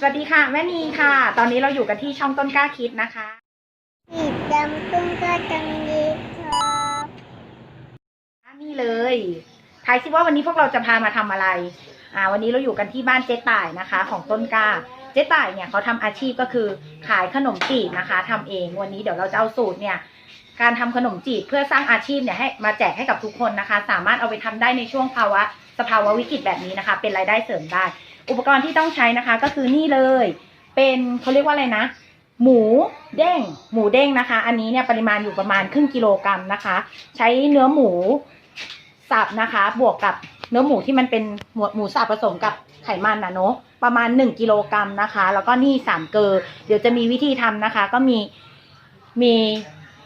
สวัสดีค่ะ แม่นีค่ะ ตอนนี้เราอยู่กันที่ช่องต้นกล้าคิดนะคะสีดำตุ้งก็จังดีครับนี่เลยทายซิว่าวันนี้พวกเราจะพามาทำอะไร อ่า วันนี้เราอยู่กันที่บ้านเจ๊ต่ายนะคะ ของต้นกล้า เจ๊ต่ายเนี่ยเขาทำอาชีพก็คือขายขนมจีบนะคะทำเองวันนี้เดี๋ยวเราจะเอาสูตรเนี่ย การทำขนมจีบเพื่อสร้างอาชีพเนี่ยให้มาแจกให้กับทุกคนนะคะ สามารถเอาไปทำได้ในช่วงภาวะสภาวะวิกฤตแบบนี้นะคะ เป็นรายได้เสริมได้ อุปกรณ์ที่ต้องใช้นะคะก็คือนี่เลย เป็นเขาเรียกว่าอะไรนะ หมูเด้ง หมูเด้งนะคะ อันนี้เนี่ยปริมาณอยู่ประมาณครึ่งกิโลกรัมนะคะ ใช้เนื้อหมูสับนะคะ บวกกับเนื้อหมูที่มันเป็นหมูหมูสับผสมกับไขมันนะเนาะประมาณ 1กิโลกรัมนะคะ แล้วก็นี่สามเกลอเดี๋ยวจะมีวิธีทำนะคะ ก็มีมี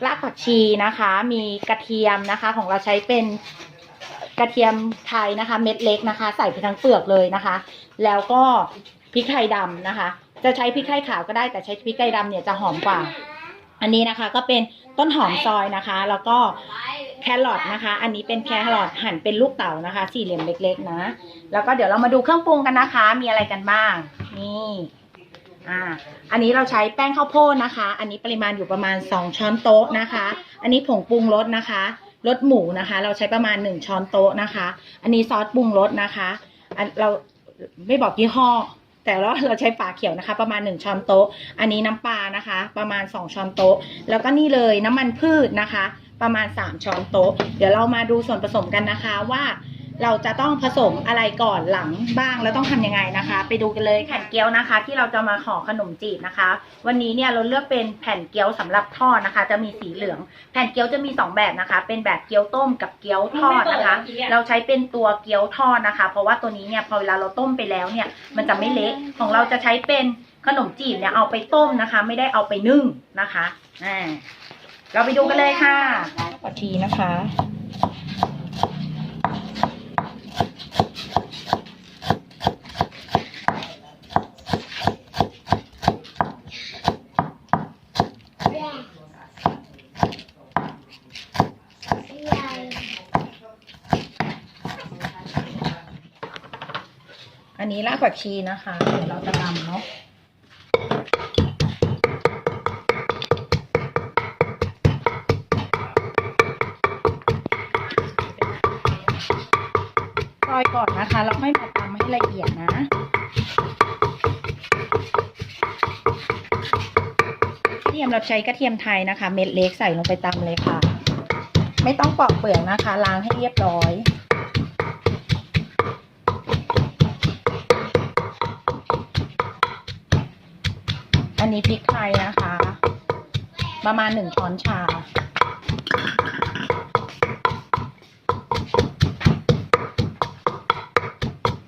รากผักชีนะคะ มีกระเทียมนะคะ ของเราใช้เป็นกระเทียมไทยนะคะ เม็ดเล็กนะคะ ใส่ไปทั้งเปลือกเลยนะคะ แล้วก็พริกไทยดำนะคะ จะใช้พริกไทยขาวก็ได้แต่ใช้พริกไทยดำเนี่ยจะหอมกว่า อันนี้นะคะก็เป็นต้นหอมซอยนะคะ แล้วก็แครอทนะคะ อันนี้เป็นแครอทหั่นเป็นลูกเต๋านะคะ สี่เหลี่ยมเล็กๆนะ แล้วก็เดี๋ยวเรามาดูเครื่องปรุงกันนะคะ มีอะไรกันบ้าง นี่อ่า อันนี้เราใช้แป้งข้าวโพดนะคะ อันนี้ปริมาณอยู่ประมาณ 2 ช้อนโต๊ะนะคะ อันนี้ผงปรุงรสนะคะรสหมูนะคะ เราใช้ประมาณ 1 ช้อนโต๊ะนะคะ อันนี้ซอสปรุงรสนะคะอันเรา ไม่บอกยี่ห้อ แต่ว่าเราใช้ฝาเขียวนะคะ ประมาณ 1ช้อนโต๊ะ อันนี้น้ำปลานะคะ ประมาณ 2ช้อนโต๊ะ แล้วก็นี่เลยน้ำมันพืชนะคะ ประมาณ 3ช้อนโต๊ะ เดี๋ยวเรามาดูส่วนผสมกันนะคะว่า เราจะต้องผสมอะไรก่อนหลังบ้างแล้วต้องทำยังไงนะคะ ไปดูกันเลยแผ่นเกี๊ยวนะคะ ที่เราจะมาห่อขนมจีบนะคะ วันนี้เนี่ยเราเลือกเป็นแผ่นเกี๊ยวสำหรับทอดนะคะ จะมีสีเหลือง แผ่นเกี๊ยวจะมี 2 แบบนะคะ เป็นแบบเกี๊ยวต้มกับเกี๊ยวทอดนะคะ เราใช้เป็นตัวเกี๊ยวทอดนะคะ เพราะว่าตัวนี้เนี่ยพอเวลาเราต้มไปแล้วเนี่ย มันจะไม่เละของเราจะใช้เป็นขนมจีบเนี่ยเอาไปต้มนะคะ ไม่ได้เอาไปนึ่งนะคะอ่าเราไปดูกันเลยค่ะผักชีนะคะ ใหญ่ใหญ่ อันนี้ รากผักชีนะคะเดี๋ยวเราจะทำเนาะซอยก่อนนะคะ แล้วค่อยมาตำให้ละเอียดนะกระเทียมเราใช้กระเทียมไทยนะคะ เม็ดเล็กใส่ลงไปตำเลยค่ะ ไม่ต้องปอกเปลือกนะคะ ล้างให้เรียบร้อย นี้พริกไทยนะคะ ประมาณหนึ่งช้อนชา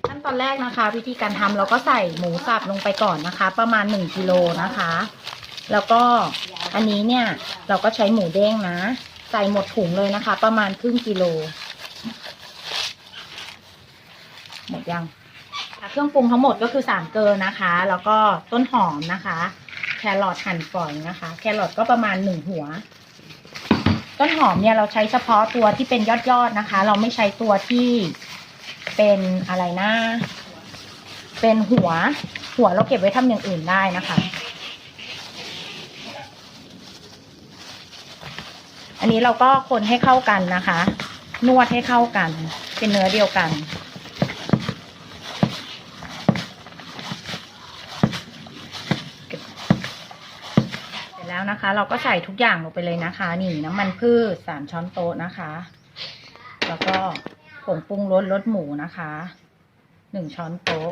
ขั้นตอนแรกนะคะ วิธีการทำเราก็ใส่หมูสับลงไปก่อนนะคะ ประมาณหนึ่งกิโลนะคะ แล้วก็อันนี้เนี่ยเราก็ใช้หมูเด้งนะ ใส่หมดถุงเลยนะคะ ประมาณครึ่งกิโล หมดยังเครื่องปรุงทั้งหมดก็คือสามเกลือนะคะ แล้วก็ต้นหอมนะคะ รอทหั่นฝอยนะคะ แครอทก็ประมาณหนึ่งหัว ต้นหอมเนี่ยเราใช้เฉพาะตัวที่เป็นยอดๆนะคะ เราไม่ใช้ตัวที่เป็นอะไรนะเป็นหัว หัวเราเก็บไว้ทำอย่างอื่นได้นะคะ อันนี้เราก็คนให้เข้ากันนะคะ นวดให้เข้ากัน เป็นเนื้อเดียวกัน เสร็จแล้วนะคะเราก็ใส่ทุกอย่างลงไปเลยนะคะ นี่น้ำมันพืชสามช้อนโต๊ะนะคะ แล้วก็ผงปรุงรสรสหมูนะคะหนึ่งช้อนโต๊ะ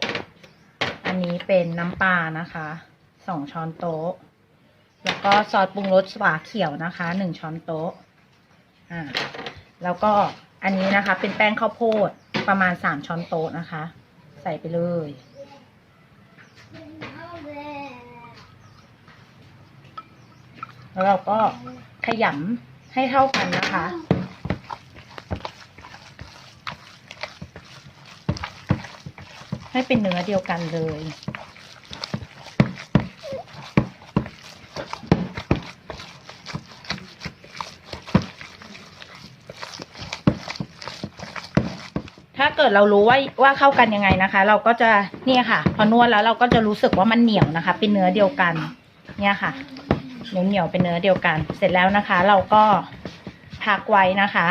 อันนี้เป็นน้ำปลานะคะสองช้อนโต๊ะ แล้วก็ซอสปรุงรสฝาเขียวนะคะหนึ่งช้อนโต๊ะอ่าแล้วก็อันนี้นะคะเป็นแป้งข้าวโพดประมาณสามช้อนโต๊ะนะคะ ใส่ไปเลย แล้วเราก็ขยำให้เท่ากันนะคะ ให้เป็นเนื้อเดียวกันเลยถ้าเกิดเรารู้ว่าว่าเข้ากันยังไงนะคะ เราก็จะเนี่ยค่ะ พอนวดแล้วเราก็จะรู้สึกว่ามันเหนียวนะคะ เป็นเนื้อเดียวกัน เนี่ยค่ะ เหนียวเหนียวๆเป็นเนื้อเดียวกัน เสร็จแล้วนะคะ เราก็พักไว้นะคะ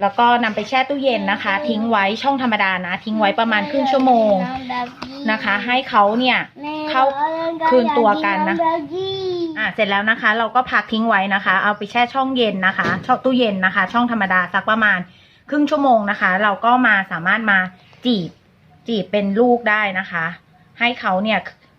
แล้วก็นำไปแช่ตู้เย็นนะคะ ทิ้งไว้ช่องธรรมดานะ ทิ้งไว้ประมาณครึ่งชั่วโมงนะคะ ให้เขาเนี่ยเข้าคืนตัวกันนะอะเสร็จแล้วนะคะ เราก็พักทิ้งไว้นะคะ เอาไปแช่ช่องเย็นนะคะช่องตู้เย็นนะคะ ช่องธรรมดาสักประมาณครึ่งชั่วโมงนะคะ เราก็มาสามารถมาจีบจีบเป็นลูกได้นะคะ ให้เขาเนี่ย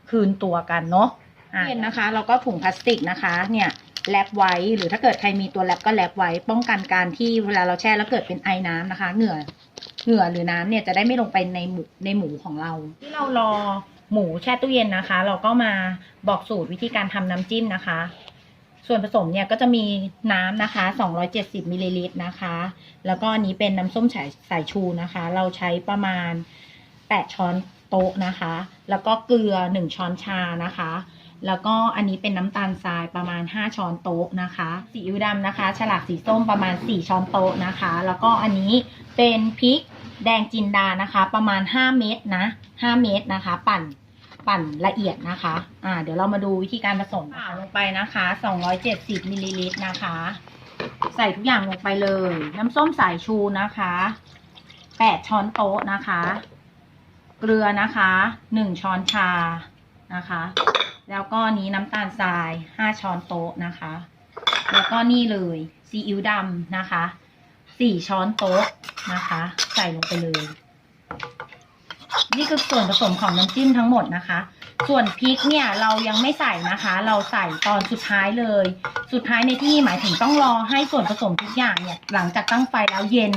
คืนตัวกันเนาะอะ เย็นนะคะเราก็ถุงพลาสติกนะคะ เนี่ยแรปไว้หรือถ้าเกิดใครมีตัวแรปก็แรปไว้ ป้องกันการที่เวลาเราแช่แล้วเกิดเป็นไอน้ำนะคะ เหงื่อเหงื่อหรือน้ำเนี่ยจะได้ไม่ลงไปในหมูในหมูของเรา ที่เรารอหมูแช่ตู้เย็นนะคะ เราก็มาบอกสูตรวิธีการทำน้ำจิ้มนะคะ ส่วนผสมเนี่ยก็จะมีน้ำนะคะ 270มิลลิลิตรนะคะ แล้วก็อันนี้เป็นน้ำส้มสายสายชูนะคะ เราใช้ประมาณ 8 ช้อนโต๊ะนะคะ แล้วก็เกลือ 1 ช้อนชานะคะ แล้วก็อันนี้เป็นน้ำตาลทรายประมาณ 5 ช้อนโต๊ะนะคะซีอิ๊วดำนะคะ ฉลากสีส้มประมาณ 4 ช้อนโต๊ะนะคะ แล้วก็อันนี้เป็นพริกแดงจินดานะคะ ประมาณ 5 เม็ดนะ 5 เม็ดนะคะ ปั่นปั่นละเอียดนะคะ อ่า เดี๋ยวเรามาดูวิธีการผสมอ่าลงไปนะคะ 270มิลลิลิตรนะคะ ใส่ทุกอย่างลงไปเลย น้ำส้มสายชูนะคะ 8 ช้อนโต๊ะนะคะ เกลือนะคะ 1 ช้อนชานะคะ แล้วก็นี้น้ำตาลทราย 5 ช้อนโต๊ะนะคะ แล้วก็นี่เลยซีอิ๊วดำนะคะ 4 ช้อนโต๊ะนะคะ ใส่ลงไปเลย นี่คือส่วนผสมของน้ำจิ้มทั้งหมดนะคะ ส่วนพริกเนี่ยเรายังไม่ใส่นะคะ เราใส่ตอนสุดท้ายเลย สุดท้ายในที่หมายถึงต้องรอให้ส่วนผสมทุกอย่างเนี่ย หลังจากตั้งไฟแล้วเย็น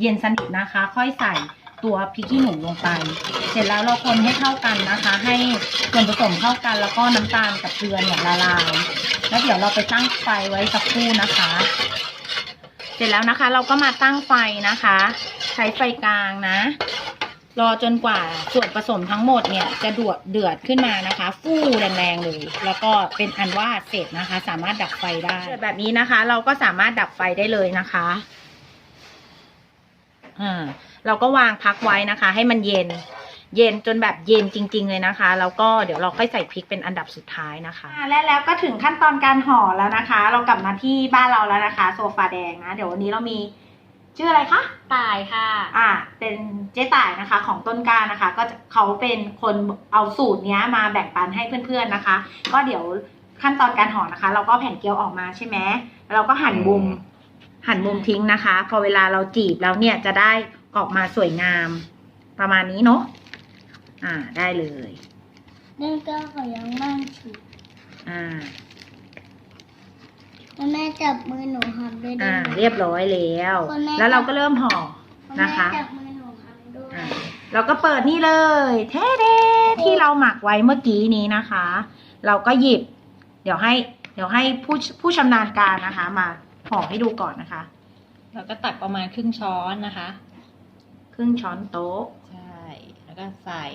เย็นสนิทนะคะ ค่อยใส่ ตัวพริกขี้หนูลงไป เสร็จแล้วเราคนให้เข้ากันนะคะ ให้ส่วนผสมเข้ากันแล้วก็น้ำตาลกับเกลือเนี่ยละลายแล้วเดี๋ยวเราไปตั้งไฟไว้สักครู่นะคะ เสร็จแล้วนะคะ เราก็มาตั้งไฟนะคะ ใช้ไฟกลางนะ รอจนกว่าส่วนผสมทั้งหมดเนี่ยจะดวดเดือดขึ้นมานะคะ ฟู่แรงๆเลย แล้วก็เป็นอันว่าเสร็จนะคะ สามารถดับไฟได้แบบนี้นะคะ เราก็สามารถดับไฟได้เลยนะคะ อ่าเราก็วางพักไว้นะคะ ให้มันเย็น เย็นจนแบบเย็นจริง ๆ เลยนะคะ แล้วก็เดี๋ยวเราค่อยใส่พริกเป็นอันดับสุดท้ายนะคะ และแล้วก็ถึงขั้นตอนการห่อแล้วนะคะ เรากลับมาที่บ้านเราแล้วนะคะ โซฟาแดงนะ เดี๋ยววันนี้เรามีชื่ออะไรคะ ตายค่ะ อ่า เป็นเจ๊ต่ายนะคะ ของต้นกล้านะคะ ก็จะเขาเป็นคนเอาสูตรเนี้ยมาแบ่งปันให้เพื่อนๆนะคะ ก็เดี๋ยวขั้นตอนการห่อนะคะ เราก็แผ่นเกี๊ยวออกมาใช่ไหมแล้วเราก็หั่นมุม หั่นมุมทิ้งนะคะ พอเวลาเราจีบแล้วเนี่ยจะได้ออกมาสวยงาม ประมาณนี้เนาะอ่าได้เลยนั่นก็ขอยังมั่งสิอ่าแม่จับมือหนูทำด้วยได้อ่าไหมเรียบร้อยแล้วคุณแม่แล้วเราก็เริ่มห่อนะคะแม่จับมือหนูทำด้วยอ่าเราก็เปิดนี่เลยเท่เดที่เราหมักไว้เมื่อกี้นี้นะคะ เราก็หยิบ เดี๋ยวให้ เดี๋ยวให้ผู้ผู้ชำนาญการนะคะมา ห่อให้ดูก่อนนะคะแล้วก็ตักประมาณครึ่งช้อนนะคะ ครึ่งช้อนโต๊ะ ใช่ แล้วก็ใส่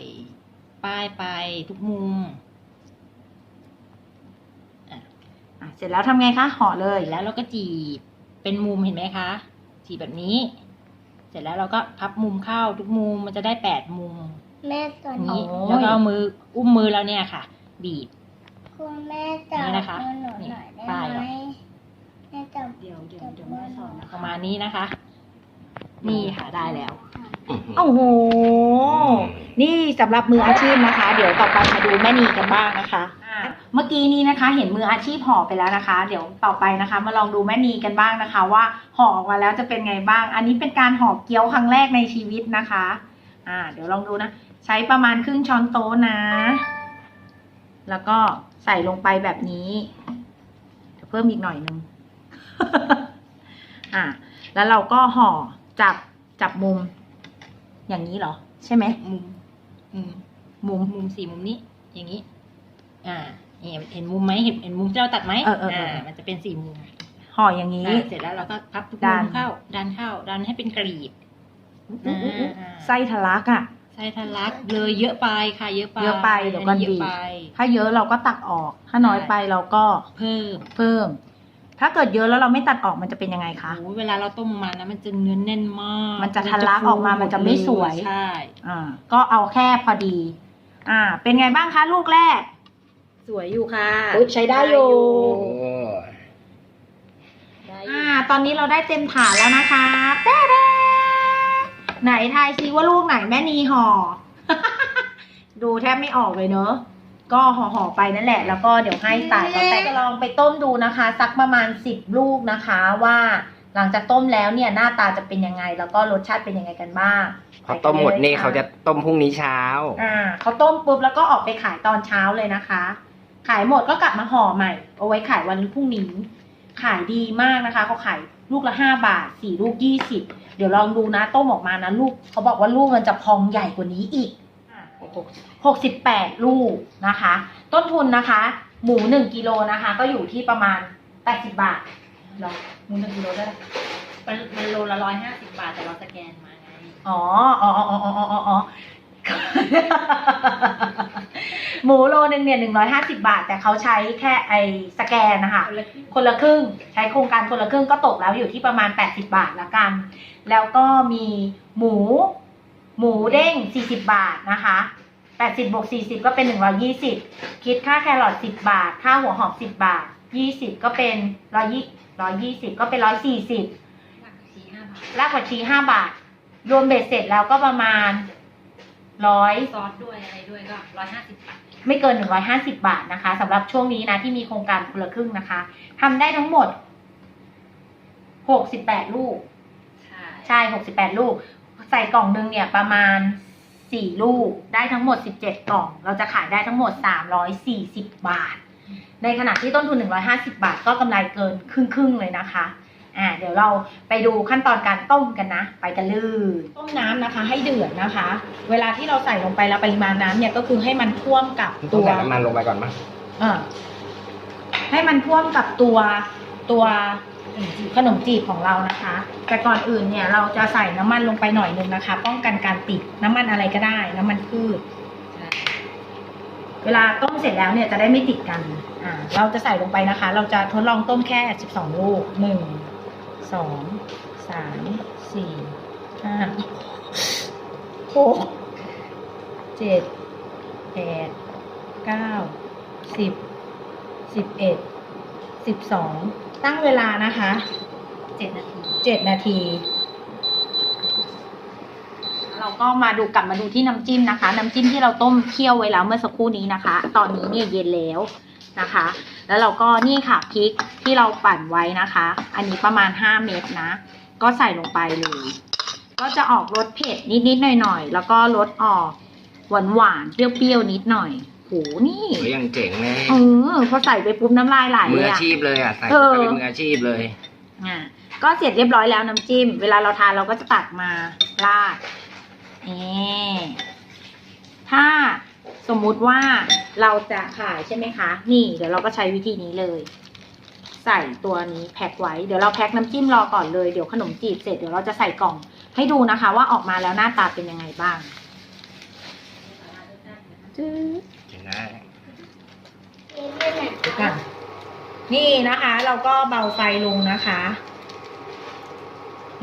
ป้ายไปทุกมุมอะเสร็จแล้วทำไงคะห่อเลยเสร็จแล้วเราก็จีบเป็นมุมเห็นไหมคะจีบแบบนี้ เสร็จแล้วเราก็พับมุมเข้าทุกมุมมันจะได้แปดมุมแม่ตอนนี้นี้แล้วก็เอามืออุ้มมือเราเนี่ยค่ะ บีบ คุณแม่จับนี่นะคะมือหนูหน่อยนี่ได้ป้ายไหเหรมอ แม่จับเดี๋ยวเดี๋ยวเดี๋ยวแม่สอนนะปคะระมาณนี้นะคะ นี่ค่ะได้แล้วโอ้โห นี่สำหรับมืออาชีพนะคะ เดี๋ยวต่อไปมาดูแม่นีกันบ้างนะคะอ่าเมื่อกี้นี้นะคะ เห็นมืออาชีพห่อไปแล้วนะคะ เดี๋ยวต่อไปนะคะ มาลองดูแม่นีกันบ้างนะคะ ว่าห่อออกมาแล้วจะเป็นไงบ้าง อันนี้เป็นการห่อเกี๊ยวครั้งแรกในชีวิตนะคะ อ่า เดี๋ยวลองดูนะ ใช้ประมาณครึ่งช้อนโต๊ะนะ แล้วก็ใส่ลงไปแบบนี้เดี๋ยวเพิ่มอีกหน่อยนึง อ่าแล้วเราก็ห่อจับจับมุม อย่างนี้เหรอ ใช่ไหมมุมมุมมุมมุมสี่มุมนี้ อย่างนี้ อ่าเห็นเห็นมุมไหมเห็นเห็นมุมที่เราตัดไหมเออเออเอออ่มันจะเป็นสี่มุมห่ออย่างนี้อ่าเสร็จแล้วเราก็พับทุกดัมุนมเข้า ดันเข้า ดันให้เป็นกรีบอุ๊ยอุ๊ยอุ๊ยอ่าไส้ทะลักอะไส้ทะลักเลยเยอะไปค่ะ เยอะไปเยอะไปเดี๋ยวก่อนเยอะบีบไปถ้าเยอะเราก็ตักออก ถ้าน้อยไปเราก็เพิ่มเพิ่ม ถ้าเกิดเยอะแล้วเราไม่ตัดออกมันจะเป็นยังไงคะ โอ้ยเวลาเราต้มมันนะมันจะเนื้อแน่นมาก มันจะทะลักออกมามันจะไม่สวยใช่อ่าก็เอาแค่พอดี อ่า เป็นไงบ้างคะลูกแรก สวยอยู่ค่ะอุ๊ยใช้ได้อยู่ได้อยู่อ่า ตอนนี้เราได้เต็มถาดแล้วนะคะแต้ดไหนทายซิว่าลูกไหนแม่นีห่อ ดูแทบไม่ออกเลยเนอะ ก็ห่อห่อๆไปนั่นแหละ แล้วก็เดี๋ยวให้ตายก็แต่จะลองไปต้มดูนะคะสักประมาณสิบลูกนะคะว่าหลังจากต้มแล้วเนี่ยหน้าตาจะเป็นยังไง แล้วก็รสชาติเป็นยังไงกันบ้างพอต้มหมดนี่เขาจะต้มพรุ่งนี้เช้า อ่าเขาต้มปุ๊บแล้วก็ออกไปขายตอนเช้าเลยนะคะ ขายหมดก็กลับมาห่อใหม่ เอาไว้ขายวันพรุ่งนี้ ขายดีมากนะคะเขาขายลูกละห้าบาทสี่ลูกยี่สิบเดี๋ยวลองดูนะต้มออกมานะลูกเขาบอกว่าลูกมันจะพองใหญ่กว่านี้อีก หกสิบแปดลูกนะคะ ต้นทุนนะคะ หมูหนึ่งกิโลนะคะ ก็อยู่ที่ประมาณแปดสิบบาทเหรอหมูหนึ่งกิโลได้ไหมมันมันโลละร้อยห้าสิบบาทแต่เราสแกนมาไงอ๋ออ๋ออ๋ออ๋ออ๋ออ๋ออ๋อหมูโลนึงเนี่ยหนึ่งร้อยห้าสิบาท แต่เขาใช้แค่ไอสแกนนะคะคนละครึ่งใช้โครงการคนละครึ่งก็ตกแล้วอยู่ที่ประมาณ80บาทละกัน แล้วก็มีหมู หมูเด้ง40บาทนะคะ 80บวก40 ก็เป็น 120 คิดค่าแครอท10 บาท ค่าหัวหอม 10 บาท 20 ก็เป็น120 120ก็เป็น 140สี่ห้าบาทรากผักชี5บาท รวมเบ็ดเสร็จแล้วก็ประมาณ 100 ซอสด้วยอะไรด้วยก็ร้อยห้าสิบบาท ไม่เกิน 150 บาทนะคะสำหรับช่วงนี้นะที่มีโครงการคนละครึ่งนะคะทำได้ทั้งหมด 68 ลูก ใช่ใช่68 ลูก ใส่กล่องนึงเนี่ยประมาณ 4 ลูก ได้ทั้งหมด 17 กล่อง เราจะขายได้ทั้งหมด 340 บาท ในขณะที่ต้นทุน 150 บาท ก็กำไรเกินครึ่งๆเลยนะคะ อ่า เดี๋ยวเราไปดูขั้นตอนการต้มกันนะ ไปกันเลยต้มน้ำนะคะ ให้เดือดนะคะ เวลาที่เราใส่ลงไปแล้วปริมาณน้ำเนี่ยก็คือให้มันท่วมกับต้อตังวใส่น้ำมันลงไปก่อนมั้ยอ่าให้มันท่วมกับตัวตัว ขนมจีบของเรานะคะ แต่ก่อนอื่นเนี่ยเราจะใส่น้ำมันลงไปหน่อยนึงนะคะ ป้องกันการติดน้ำมันอะไรก็ได้ น้ำมันพืชเวลาต้มเสร็จแล้วเนี่ยจะได้ไม่ติดกัน อ่า เราจะใส่ลงไปนะคะ เราจะทดลองต้มแค่ 12 ลูกหนึ่งสองสามสี่ห้าหกเจ็ดแปดเก้าสิบสิบเอ็ดสิบสอง ตั้งเวลานะคะเจ็ดนาทีเจ็ดนาที เราก็มาดูกลับมาดูที่น้ำจิ้มนะคะ น้ำจิ้มที่เราต้มเคี่ยวไว้แล้วเมื่อสักครู่นี้นะคะ ตอนนี้เนี่ยเย็นแล้วนะคะ แล้วเราก็นี่ค่ะพริกที่เราปั่นไว้นะคะ อันนี้ประมาณ 5 เม็ดนะ ก็ใส่ลงไปเลย ก็จะออกรสเผ็ดนิดๆหน่อยๆ แล้วก็รสออกหวานๆ เปรี้ยวๆ นิดหน่อยโห นี่โอ้ยยังเจ๋งเลยเออพอใส่ไปปุ๊บน้ำลายไหลมืเลอยอาอะชีพเลยอะใส่เออ เข้าไปเป็นมืออาชีพเลย อ่าก็เสร็จเรียบร้อยแล้วน้ำจิ้ม เวลาเราทานเราก็จะตักมาราดนี่ถ้าสมมุติว่าเราจะขายใช่ไหมคะ นี่เดี๋ยวเราก็ใช้วิธีนี้เลย ใส่ตัวนี้แพ็คไว้ เดี๋ยวเราแพ็คน้ำจิ้มรอก่อนเลย เดี๋ยวขนมจีบเสร็จเดี๋ยวเราจะใส่กล่อง ให้ดูนะคะ ว่าออกมาแล้วหน้าตาเป็นยังไงบ้างจืดเห็ นไหมกันนี่นะคะ เราก็เบาไฟลงนะคะ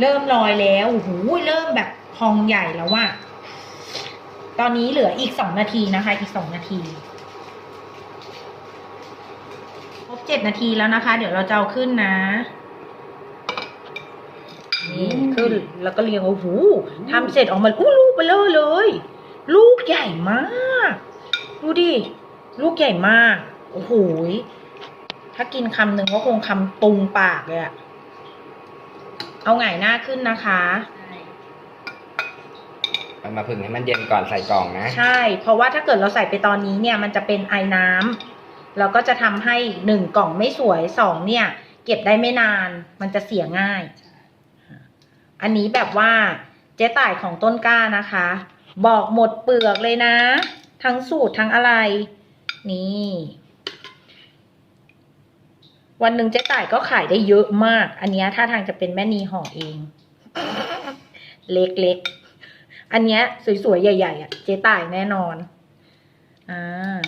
เริ่มลอยแล้วโอ้โหเริ่มแบบพองใหญ่แล้วว่ะตอนนี้เหลืออีกสองนาทีนะคะ อีกสองนาทีครบเจ็ดนาทีแล้วนะคะ เดี๋ยวเราจะเอาขึ้นนะนี่ขึ้นแล้วก็เรียงโอ้โหทำเสร็จออกมาอู้ลูกเบลอเลย ลูกใหญ่มาก ดูดิลูกใหญ่มาก โอ้โหยถ้ากินคำหนึ่งก็คงคำตุงปากเลยอะเอาไงายหน้าขึ้นนะคะใช่เอามาผึ่งให้มันเย็นก่อนใส่กล่องนะ ใช่ เพราะว่าถ้าเกิดเราใส่ไปตอนนี้เนี่ย มันจะเป็นไอน้ำแล้วก็จะทำให้หนึ่งกล่องไม่สวยสองเนี่ย เก็บได้ไม่นาน มันจะเสียง่าย อันนี้แบบว่าเจ๊ต่ายของต้นกล้านะคะ บอกหมดเปลือกเลยนะ ทั้งสูตรทั้งอะไร นี่ วันหนึ่งเจ๊ต่ายก็ขายได้เยอะมาก อันนี้ถ้าทางจะเป็นแม่นีห่อเอง เล็กๆ อันนี้สวยๆ ใหญ่ๆอะ เจ๊ต่ายแน่นอน อ่า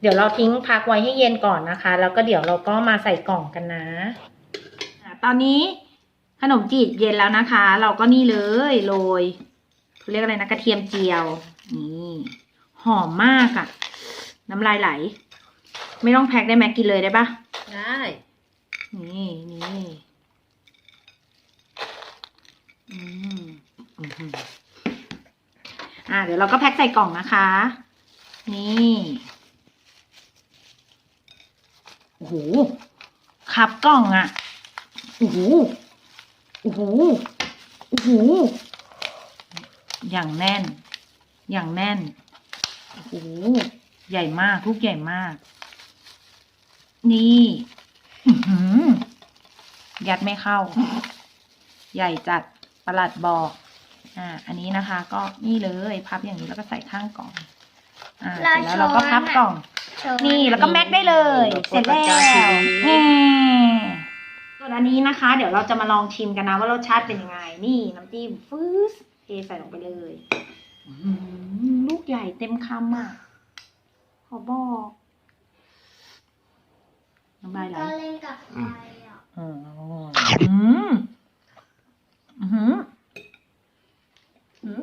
เดี๋ยวเราทิ้งพักไว้ให้เย็นก่อนนะคะ แล้วก็เดี๋ยวเราก็มาใส่กล่องกันนะตอนนี้ขนมจีบเย็นแล้วนะคะ เราก็นี่เลยโรยเรียกอะไรนะกระเทียมเจียว หอมมากอะ่ะ น้ำลายไหล ไม่ต้องแพ็คได้ไหมกินเลยได้ปะได้ นี่นี่อืมอื้อหืออ่าเดี๋ยวเราก็แพ็คใส่กล่องนะคะ นี่โอ้โหขับกล่องอะ่ะโอ้โหโอ้โหโอ้โหอย่างแน่น อย่างแน่น โอ้โหใหญ่มากลูกใหญ่มาก นี่อื้อหือยัดไม่เข้า ใหญ่จัดประหลัดบอก อ่า อันนี้นะคะ ก็นี่เลยพับอย่างนี้แล้วก็ใส่ข้างกล่อง อ่าเสร็จแล้วเราก็พับกล่อง นี่แล้วก็แม็กได้เลย เสร็จแล้วนี่ส่วนอันนี้นะคะ เดี๋ยวเราจะมาลองชิมกันนะว่ารสชาติเป็นยังไง นี่น้ำจิ้มฟืสเทใส่ลงไปเลยอื้อหือ ลูกใหญ่เต็มคำอะ ขอบอกน้ำลายไหลก็เล่นกับไฟอะอืมอืมอืมอืม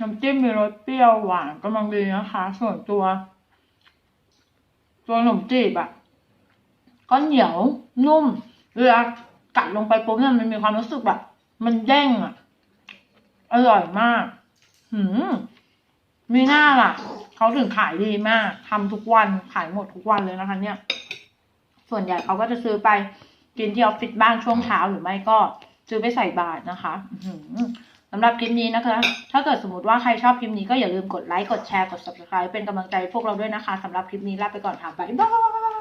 น้ำจิ้มมีรสเปรี้ยวหวานกำลังดีนะคะ ส่วนตัว ตัวขนมจีบอะ ก็เหนียวนุ่มเวลากัดลงไปปุ๊บเนี่ยมันมีความรู้สึกแบบ มันเด้งอะ อร่อยมาก หืมมีหน้าล่ะ เขาถึงขายดีมากทำทุกวันขายหมดทุกวันเลยนะคะ เนี่ย ส่วนใหญ่เขาก็จะซื้อไปกินที่ออฟฟิศบ้างช่วงเช้าหรือไม่ก็ซื้อไปใส่บาตรนะคะสำหรับคลิปนี้นะคะ ถ้าเกิดสมมติว่าใครชอบคลิปนี้ก็อย่าลืมกดไลค์ กดแชร์ กด subscribe เป็นกำลังใจพวกเราด้วยนะคะสำหรับคลิปนี้ลาไปก่อนค่ะ บ๊ายบาย